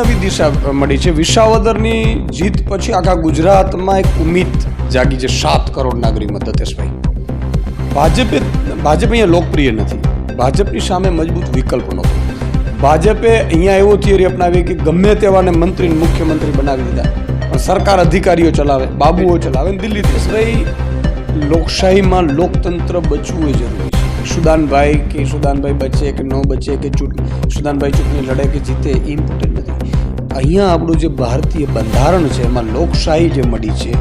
નવી દિશા મળી છે. વિસાવદરની જીત પછી આખા ગુજરાતમાં એક ઉમ્મીદ જાગી છે. સાત કરોડ નાગરિક મત ભાજપે, ભાજપ અહીંયા લોકપ્રિય નથી. ભાજપની સામે મજબૂત વિકલ્પ નહોતો. ભાજપે અહીંયા એવો થિયરી અપનાવી કે ગમે તેવાને મંત્રી મુખ્યમંત્રી બનાવી દીધા. પણ સરકાર અધિકારીઓ ચલાવે, બાબુઓ ચલાવે. દિલ્હી દેશભાઈ લોકશાહીમાં લોકતંત્ર બચવું એ જરૂરી છે. સુદાનભાઈ કે સુદાનભાઈ બચે કે ન બચે કે ચૂંટ, સુદાનભાઈ ચૂંટણી લડે કે જીતે એ ઇમ્પોર્ટન્ટ નથી. અહીંયા આપણું જે ભારતીય બંધારણ છે, એમાં લોકશાહી જે મળી છે,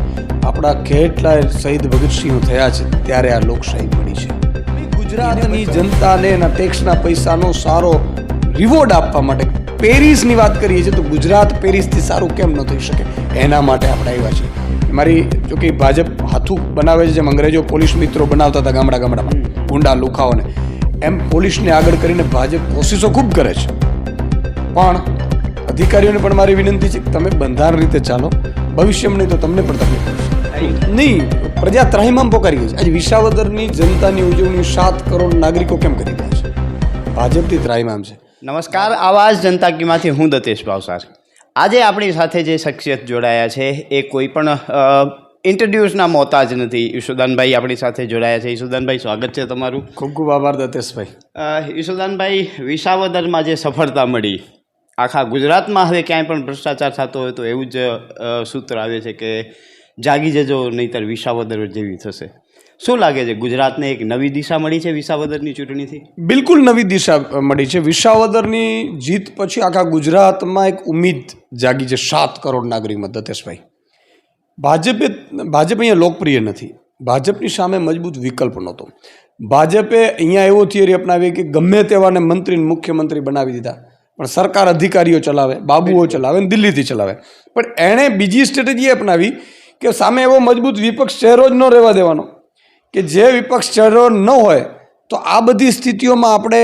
આપણા કેટલાય શહીદ ભગતસિંહ થયા છે, ત્યારે આ લોકશાહી મળી છે. ગુજરાતની જનતાને એના ટેક્સના પૈસાનો સારો રિવોર્ડ આપવા માટે પેરિસની વાત કરીએ છીએ, તો ગુજરાત પેરિસથી સારું કેમ ન થઈ શકે? એના માટે આપણે આવ્યા છીએ. મારી જો કે ભાજપ હાથું બનાવે છે, જેમ અંગ્રેજો પોલીસ મિત્રો બનાવતા હતા ગામડા ગામડામાં, ગુંડા લુખાઓને. એમ પોલીસને આગળ કરીને ભાજપ કોશિશો ખૂબ કરે છે. પણ અધિકારીઓને પણ મારી વિનંતી છે કે તમે બંધારણ રીતે ચાલો. ભવિષ્યમાં નહીં તો તમને પણ તકલીફ નહીં પ્રજા ત્રાહીમામ પોકારી ગઈ છે. આજે વિસાવદરની જનતાની ઉજવણી સાત કરોડ નાગરિકો કેમ કરી રહ્યા છે? ભાજપથી ત્રાહીમામ છે. નમસ્કાર આવાજ જનતા કીમાંથી હું દતેશ ભાવસાર. આજે આપણી સાથે જે શખ્સિયત જોડાયા છે એ કોઈ પણ ઇન્ટ્રોડ્યુસના મોતાજ નથી. ઈશુદાનભાઈ આપણી સાથે જોડાયા છે. ઈશુદાનભાઈ સ્વાગત છે તમારું. ખૂબ ખૂબ આભાર દતેશભાઈ. ઈશુદાનભાઈ વિસાવદરમાં જે સફળતા મળી આખા ગુજરાતમાં હવે ક્યાંય પણ ભ્રષ્ટાચાર થતો હોય તો એવું જ સૂત્ર આવે છે કે જાગી જજો, નહીંતર વિસાવદર જેવી થશે. શું લાગે છે, ગુજરાતને એક નવી દિશા મળી છે વિસાવદરની ચૂંટણીથી? બિલકુલ નવી દિશા મળી છે. વિસાવદરની જીત પછી આખા ગુજરાતમાં એક ઉમ્મીદ જાગી છે સાત કરોડ નાગરિક મત. દતેશભાઈ, ભાજપે, ભાજપ અહીંયા લોકપ્રિય નથી. ભાજપની સામે મજબૂત વિકલ્પ નહોતો. ભાજપે અહીંયા એવો થિયરી અપનાવી કે ગમે તેવાને મંત્રીને મુખ્યમંત્રી બનાવી દીધા. પણ સરકાર અધિકારીઓ ચલાવે બાબુઓ ચલાવે ને દિલ્હીથી ચલાવે. પણ એણે બીજી સ્ટ્રેટેજી અપનાવી કે સામે એવો મજબૂત વિપક્ષ ચહેરો જ ન રહેવા દેવાનો કે જે વિપક્ષ ચહેરો ન હોય તો આ બધી સ્થિતિઓમાં આપણે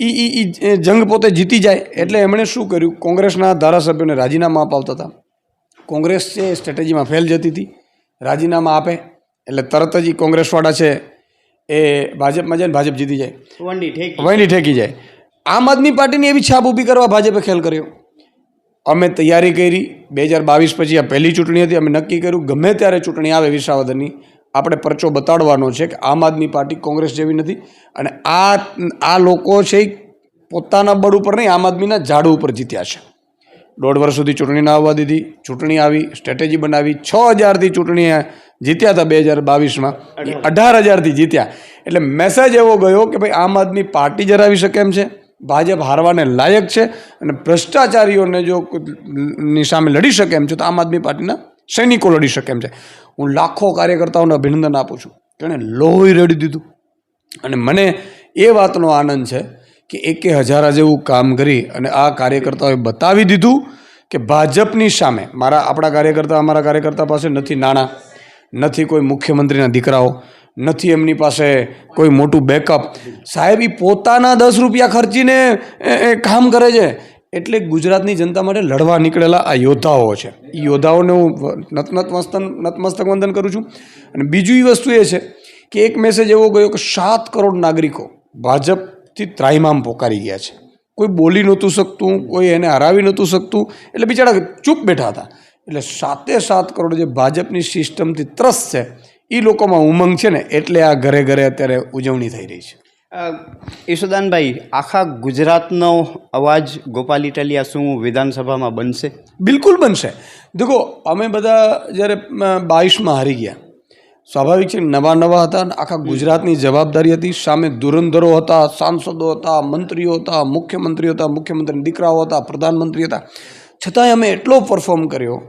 ઈ ઈ ઈ જંગ પોતે જીતી જાય એટલે એમણે શું કર્યું? કોંગ્રેસના ધારાસભ્યોને રાજીનામા અપાવતા હતા. કોંગ્રેસ છે એ સ્ટ્રેટેજીમાં ફેલ જતી હતી રાજીનામા આપે એટલે તરત જ એ કોંગ્રેસવાળા છે એ ભાજપમાં જાય ને ભાજપ જીતી જાય. વંડી ઠેકી જાય. આમ આદમી પાર્ટીની એવી છાપ ઊભી કરવા ભાજપે ખેલ કર્યો. અમે તૈયારી કરી, બે હજાર બાવીસ પછી આ પહેલી ચૂંટણી હતી, અમે નક્કી કર્યું, ગમે ત્યારે ચૂંટણી આવે વિસાવદરની, આપણે પરચો બતાડવાનો છે કે આમ આદમી પાર્ટી કોંગ્રેસ જેવી નથી. અને આ આ લોકો છે પોતાના બળ ઉપર નહીં, આમ આદમીના ઝાડ ઉપર જીત્યા છે. દોઢ વર્ષ સુધી ચૂંટણી ના આવવા દીધી, ચૂંટણી આવી, સ્ટ્રેટેજી બનાવી, છ હજારથી ચૂંટણી જીત્યા હતા બે હજાર બાવીસમાં. અઢાર હજારથી જીત્યા. એટલે મેસેજ એવો ગયો કે ભાઈ, આમ આદમી પાર્ટી જરાવી શકે એમ છે. ભાજપ હારવાને લાયક છે અને ભ્રષ્ટાચારીઓને જો ની સામે લડી શકે એમ છે, તો આમ આદમી પાર્ટીના સૈનિકો લડી શકે એમ છે. હું લાખો કાર્યકર્તાઓને અભિનંદન આપું છું. તેણે લોહી રેડી દીધું. અને મને એ વાતનો આનંદ છે કે એકે હજારા જેવું કામ કરી અને આ કાર્યકર્તાઓએ બતાવી દીધું કે ભાજપની સામે મારા આપણા કાર્યકર્તા, અમારા કાર્યકર્તા પાસે નથી નાણાં, નથી કોઈ મુખ્યમંત્રીના દીકરાઓ નથી એમની પાસે કોઈ મોટું બેકઅપ સાહેબ એ પોતાના દસ રૂપિયા ખર્ચીને કામ કરે છે. એટલે ગુજરાતની જનતા માટે લડવા નીકળેલા આ યોદ્ધાઓ છે. એ યોદ્ધાઓને હું નતનતમસ્તન નતમસ્તક વંદન કરું છું. અને બીજું એ વસ્તુ એ છે કે એક મેસેજ એવો ગયો કે સાત કરોડ નાગરિકો ભાજપથી ત્રાઇમામ પોકારી ગયા છે. કોઈ બોલી નહોતું શકતું, કોઈ એને હરાવી નહોતું શકતું. એટલે બિચારા ચૂપ બેઠા હતા. એટલે સાતે સાત કરોડ જે ભાજપની સિસ્ટમથી ત્રસ્ત છે એ લોકોમાં ઉમંગ છે ને એટલે આ ઘરે ઘરે અત્યારે ઉજવણી થઈ રહી છે. અ, આખા ગુજરાતનો અવાજ ગોપાલ ઇટાલિયા શું વિધાનસભામાં બનશે? બિલકુલ બનશે. દેખો અમે બધા જ્યારે બાવીસમાં હારી ગયા સ્વાભાવિક છે નવા નવા હતા અને આખા ગુજરાતની જવાબદારી હતી સામે ધુરંધરો હતા સાંસદો હતા મંત્રીઓ હતા મુખ્યમંત્રીઓ હતા મુખ્યમંત્રીના દીકરાઓ હતા પ્રધાનમંત્રી હતા. છતાંય અમે એટલો પરફોર્મ કર્યો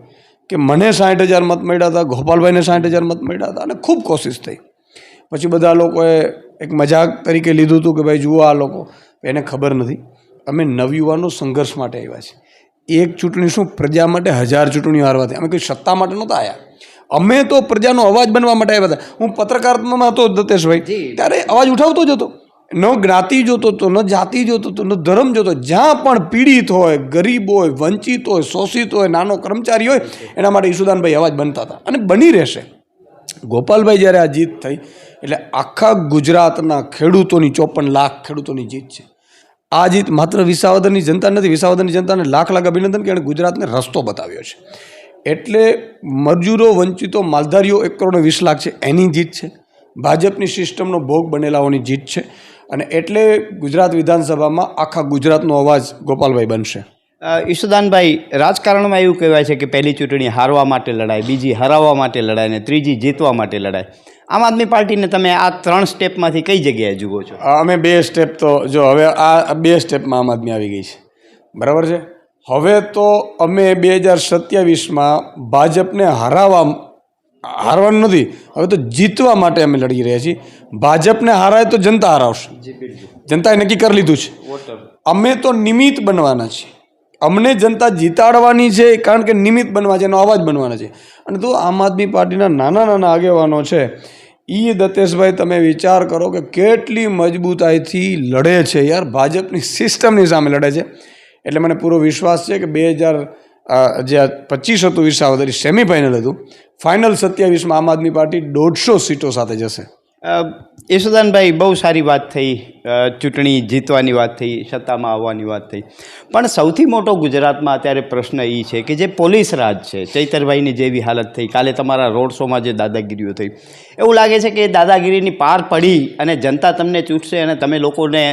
કે મને સાઠ હજાર મત મળ્યા હતા ગોપાલભાઈને સાઠ હજાર મત મળ્યા હતા અને ખૂબ કોશિશ થઈ. પછી બધા લોકોએ એક મજાક તરીકે લીધું હતું કે ભાઈ જુઓ આ લોકો. એને ખબર નથી. અમે નવયુવાનો સંઘર્ષ માટે આવ્યા છીએ. એક ચૂંટણી શું? પ્રજા માટે હજાર ચૂંટણીઓ હારવાથી અમે કોઈ સત્તા માટે નહોતા આવ્યા અમે તો પ્રજાનો અવાજ બનવા માટે આવ્યા હતા. હું પત્રકારમાં હતો દતેશભાઈ. ત્યારે અવાજ ઉઠાવતો જ હતો. ન જ્ઞાતિ જોતો હતો ન જાતિ જોતો હતો ન ધર્મ જોતો, જ્યાં પણ પીડિત હોય, ગરીબ હોય, વંચિત હોય, શોષિત હોય, નાનો કર્મચારી હોય, એના માટે ઈશુદાનભાઈ અવાજ બનતા હતા. અને બની રહેશે. ગોપાલભાઈ જ્યારે આ જીત થઈ, એટલે આખા ગુજરાતના ખેડૂતોની ચોપન લાખ ખેડૂતોની જીત છે. આ જીત માત્ર વિસાવદરની જનતા નથી, વિસાવદરની જનતાને લાખ લાખ અભિનંદન કે એણે ગુજરાતને રસ્તો બતાવ્યો છે. એટલે મજૂરો, વંચિતો, માલધારીઓ એક કરોડ વીસ લાખ છે, એની જીત છે. ભાજપની સિસ્ટમનો ભોગ બનેલાઓની જીત છે. અને એટલે ગુજરાત વિધાનસભામાં આખા ગુજરાતનો અવાજ ગોપાલભાઈ બનશે. ઈશુદાનભાઈ રાજકારણમાં એવું કહેવાય છે કે પહેલી ચૂંટણી હારવા માટે લડાય બીજી હરાવવા માટે લડાય ને ત્રીજી જીતવા માટે લડાય. આમ આદમી પાર્ટીને તમે આ ત્રણ સ્ટેપમાંથી કઈ જગ્યાએ જુઓ છો? અમે બે સ્ટેપ તો જો હવે આ બે સ્ટેપમાં આમ આદમી આવી ગઈ છે. બરાબર છે? હવે તો અમે બે હજાર સત્યાવીસમાં ભાજપને હરાવવા હારવાનું નથી. હવે તો જીતવા માટે અમે લડી રહ્યા છીએ. ભાજપને હારાય તો જનતા હરાવશે. જનતાએ નક્કી કરી લીધું છે. અમે તો નિમિત્ત બનવાના છીએ. અમને જનતા જીતાડવાની છે કારણ કે નિમિત્ત બનવા છે એનો અવાજ બનવાના છે. અને તો આમ આદમી પાર્ટીના નાના નાના આગેવાનો છે. એ દતેશભાઈ તમે વિચાર કરો કે કેટલી મજબૂતાઈથી લડે છે યાર. ભાજપની સિસ્ટમની સામે લડે છે. એટલે મને પૂરો વિશ્વાસ છે કે બે હજાર જે પચીસ હતું વિસાવદર સેમિફાઇનલ હતું ફાઇનલ સત્યાવીસમાં આમ આદમી પાર્ટી દોઢસો સીટો સાથે જશે. યશોદાનભાઈ, બહુ સારી વાત થઈ ચૂંટણી જીતવાની વાત થઈ, સત્તામાં આવવાની વાત થઈ. પણ સૌથી મોટો ગુજરાતમાં અત્યારે પ્રશ્ન એ છે કે જે પોલીસ રાજ છે, ચૈતરભાઈની જેવી હાલત થઈ, કાલે તમારા રોડ શોમાં જે દાદાગીરીઓ થઈ, એવું લાગે છે કે દાદાગીરીની પાર પડી અને જનતા તમને ચૂંટશે અને તમે લોકોને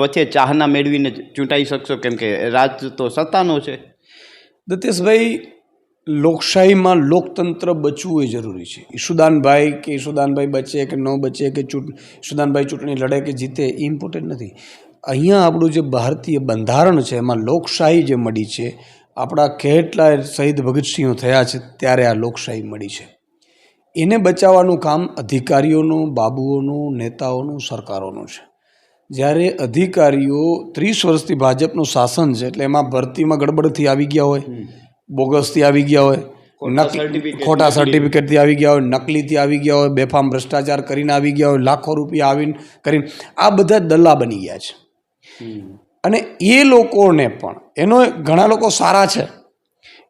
વચ્ચે ચાહના મેળવીને ચૂંટાઈ શકશો? કેમ કે રાજ તો સત્તાનો છે. દત્તેશભાઈ, લોકશાહીમાં લોકતંત્ર બચવું એ જરૂરી છે. ઈશુદાનભાઈ કે ઈશુદાનભાઈ બચે કે ન બચે કે ચૂંટ, ઈશુદાનભાઈ ચૂંટણી લડે કે જીતે એ ઇમ્પોર્ટન્ટ નથી. અહીંયા આપણું જે ભારતીય બંધારણ છે, એમાં લોકશાહી જે મળી છે, આપણા કેટલાય શહીદ ભગતસિંહો થયા છે, ત્યારે આ લોકશાહી મળી છે. એને બચાવવાનું કામ અધિકારીઓનું, બાબુઓનું, નેતાઓનું, સરકારોનું છે. જ્યારે અધિકારીઓ ત્રીસ વર્ષથી ભાજપનું શાસન છે એટલે એમાં ભરતીમાં ગડબડથી આવી ગયા હોય બોગસથી આવી ગયા હોય નકલી ખોટા સર્ટિફિકેટથી આવી ગયા હોય નકલીથી આવી ગયા હોય બેફામ ભ્રષ્ટાચાર કરીને આવી ગયા હોય લાખો રૂપિયા આવીને કરીને આ બધા દલ્લા બની ગયા છે. અને એ લોકોને પણ એનો ઘણા લોકો સારા છે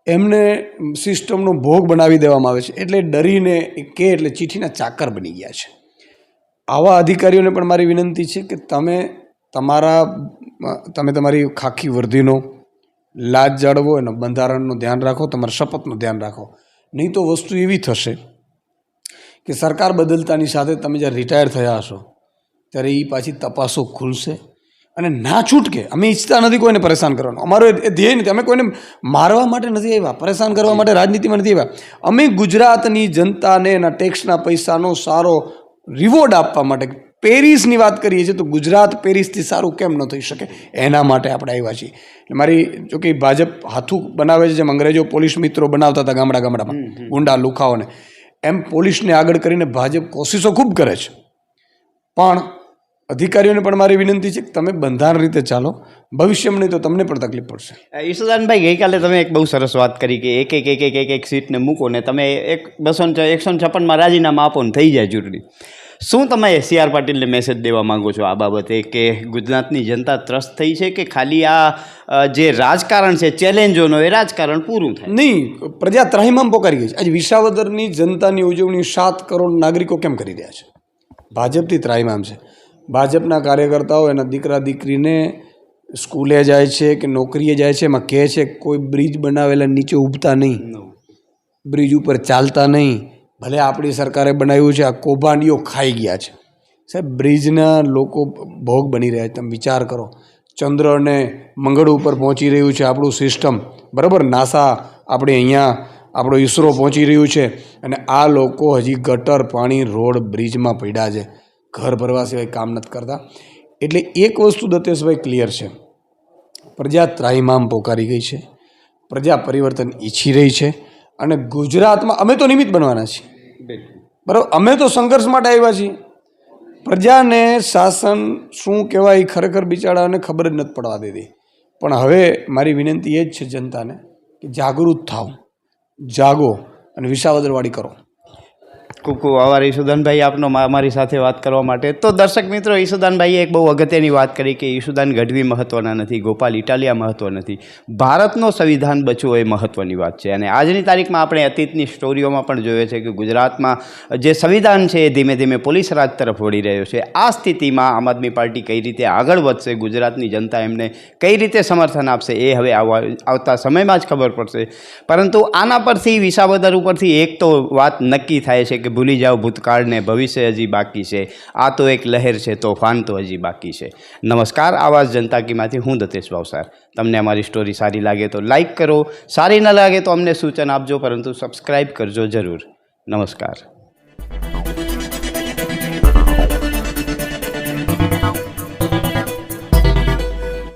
એમને સિસ્ટમનો ભોગ બનાવી દેવામાં આવે છે એટલે ડરીને કે એટલે ચીઠીના ચાકર બની ગયા છે. આવા અધિકારીઓને પણ મારી વિનંતી છે કે તમે તમારા તમે તમારી ખાખી વર્ધીનો લાજ જાળવો એનો બંધારણનું ધ્યાન રાખો તમારા શપથનું ધ્યાન રાખો. નહીં તો વસ્તુ એવી થશે કે સરકાર બદલતાની સાથે તમે જ્યારે રિટાયર થયા હશો ત્યારે એ પાછી તપાસો ખુલશે અને ના છૂટકે અમે ઈચ્છતા નથી કોઈને પરેશાન કરવાનું. અમારો એ ધ્યેય નથી. અમે કોઈને મારવા માટે નથી આવ્યા પરેશાન કરવા માટે રાજનીતિમાં નથી આવ્યા. અમે ગુજરાતની જનતાને એના ટેક્સના પૈસાનો સારો રિવોર્ડ આપવા માટે. પેરિસની વાત કરીએ છીએ તો ગુજરાત પેરિસથી સારું કેમ ન થઈ શકે? એના માટે આપણે આવ્યા છીએ. મારી જો કે ભાજપ હાથું બનાવે છે જેમ અંગ્રેજો પોલીસ મિત્રો બનાવતા હતા ગામડા ગામડામાં ગુંડા લુખાઓને. એમ પોલીસને આગળ કરીને ભાજપ કોશિશો ખૂબ કરે છે. પણ અધિકારીઓને પણ મારી વિનંતી છે કે તમે બંધારણ રીતે ચાલો ભવિષ્યમાં નહીં તો તમને પણ તકલીફ પડશે. ઈશ્વદાનભાઈ ગઈકાલે તમે એક બહુ સરસ વાત કરી કે એક એક એક એક એક એક સીટને મૂકો ને તમે એક બસો એકસો છપ્પનમાં રાજીનામા આપો ને થઈ જાય ચૂંટણી. શું તમે સી આર પાટીલને મેસેજ દેવા માંગો છો આ બાબતે કે ગુજરાતની જનતા ત્રસ્ત થઈ છે કે ખાલી આ જે રાજકારણ છે ચેલેન્જોનો એ રાજકારણ પૂરું થાય? નહીં પ્રજા ત્રાહિમામ પોકારી ગઈ છે. આજે વિસાવદરની જનતાની ઉજવણી સાત કરોડ નાગરિકો કેમ કરી રહ્યા છે? ભાજપથી ત્રાહિમામ છે. ભાજપના કાર્યકર્તાઓ એના દીકરા દીકરીને સ્કૂલે જાય છે કે નોકરીએ જાય છે એમાં કહે છે કોઈ બ્રિજ બનાવેલા નીચે ઉભતા નહીં. બ્રિજ ઉપર ચાલતા નહીં. ભલે આપણી સરકારે બનાવ્યું છે, આ કૌભાંડીઓ ખાઈ ગયા છે. સાહેબ, બ્રિજના લોકો ભોગ બની રહ્યા છે. તમે વિચાર કરો. ચંદ્ર અને મંગળ ઉપર પહોંચી રહ્યું છે આપણું સિસ્ટમ. બરાબર? નાસા આપણે અહીંયા, આપણો ઈસરો પહોંચી રહ્યું છે અને આ લોકો હજી ગટર, પાણી, રોડ બ્રિજમાં પડ્યા છે. ઘર ભરવા સિવાય કામ નથી કરતા. એટલે એક વસ્તુ દત્તેશભાઈ ક્લિયર છે. પ્રજા ત્રાહિમામ પોકારી ગઈ છે. પ્રજા પરિવર્તન ઈચ્છી રહી છે અને ગુજરાતમાં અમે તો નિમિત્ત બનવાના છીએ. બરાબર? અમે તો સંઘર્ષ માટે આવ્યા છીએ. પ્રજાને શાસન શું કહેવાય ખરેખર બિચારાને ખબર જ નથી પડવા દેતી. પણ હવે મારી વિનંતી એ જ છે જનતાને કે જાગૃત થાવ. જાગો અને વિસાવદરવાળી કરો. ખૂબ ખૂબ આભાર ઈશુદાનભાઈ આપનો અમારી સાથે વાત કરવા માટે. તો દર્શક મિત્રો ઈશુદાનભાઈએ એક બહુ અગત્યની વાત કરી કે ઈશુદાન ગઢવી મહત્ત્વના નથી, ગોપાલ ઇટાલિયા મહત્ત્વ નથી. ભારતનો સંવિધાન બચવો એ મહત્ત્વની વાત છે. અને આજની તારીખમાં આપણે અતીતની સ્ટોરીઓમાં પણ જોઈએ છે કે ગુજરાતમાં જે સંવિધાન છે એ ધીમે ધીમે પોલીસ રાજ તરફ વળી રહ્યો છે. આ સ્થિતિમાં આમ આદમી પાર્ટી કઈ રીતે આગળ વધશે, ગુજરાતની જનતા એમને કઈ રીતે સમર્થન આપશે એ હવે આવતા સમયમાં જ ખબર પડશે. પરંતુ આના પરથી, વિસાવદર ઉપરથી એક તો વાત નક્કી થાય છે કે ભૂલી જાઓ, ભૂતકાળને ભવિષ્ય હજી બાકી છે. આ તો એક લહેર છે, તોફાન તો હજી બાકી છે. નમસ્કાર, આવાજ જનતા કીમાંથી હું દતેશ ભાવસાર તમને અમારી સ્ટોરી સારી લાગે તો લાઇક કરો, સારી ન લાગે તો અમને સૂચન આપજો, પરંતુ સબસ્ક્રાઈબ કરજો જરૂર. નમસ્કાર.